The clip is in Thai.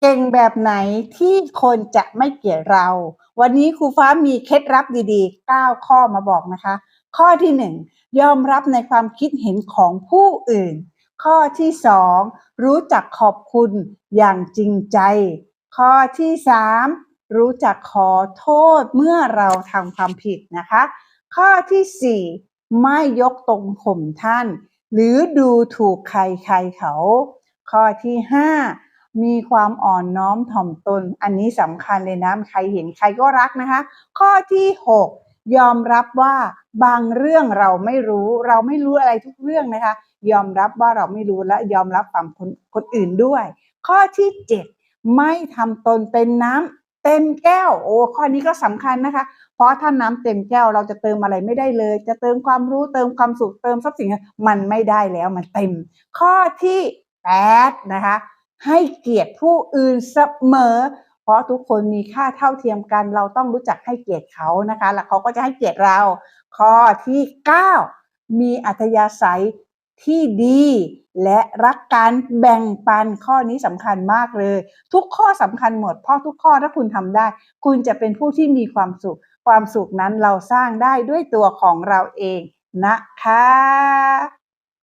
เก่งแบบไหนที่คนจะไม่เกลียดเรา วันนี้ครูฟ้ามีเคล็ดลับดีๆ 9 ข้อมาบอกนะคะ ข้อที่ 1 ยอมรับในความคิดเห็นของผู้อื่น ข้อที่ 2 รู้จักขอบคุณอย่างจริงใจ ข้อที่ 3 รู้จักขอโทษเมื่อเราทำความผิดนะคะ ข้อที่ 4 ไม่ยกตรงข่มท่าน หรือดูถูกใครใครเขา ข้อที่ 5 มีความอ่อนน้อมถ่อมตน อันนี้สำคัญเลยนะ ใครเห็นใครก็รักนะคะ ข้อที่ 6 ยอมรับว่าบางเรื่องเราไม่รู้ เราไม่รู้อะไรทุกเรื่องนะคะ ยอมรับว่าเราไม่รู้และยอมรับฝั่งคนคนอื่นด้วย ข้อที่ 7 ไม่ทำตนเป็นน้ำเต็มแก้ว โอ้ข้อนี้ก็สำคัญนะคะ เพราะถ้าน้ำเต็มแก้วเราจะเติมอะไรไม่ได้เลย จะเติมความรู้เติมความสุขเติมทรัพย์สินมันไม่ได้แล้วมันเต็ม ข้อที่8นะคะ ให้เกียรติผู้อื่นเสมอ เพราะทุกคนมีค่าเท่าเทียมกัน เราต้องรู้จักให้เกียรติเขานะคะ แล้วเขาก็จะให้เกียรติเรา ข้อที่ 9 มีอัธยาศัยที่ดีและรักการแบ่งปันข้อนี้สำคัญมากเลย ทุกข้อสำคัญหมด เพราะทุกข้อถ้าคุณทำได้ คุณจะเป็นผู้ที่มีความสุข ความสุขนั้นเราสร้างได้ด้วยตัวของเราเองนะคะ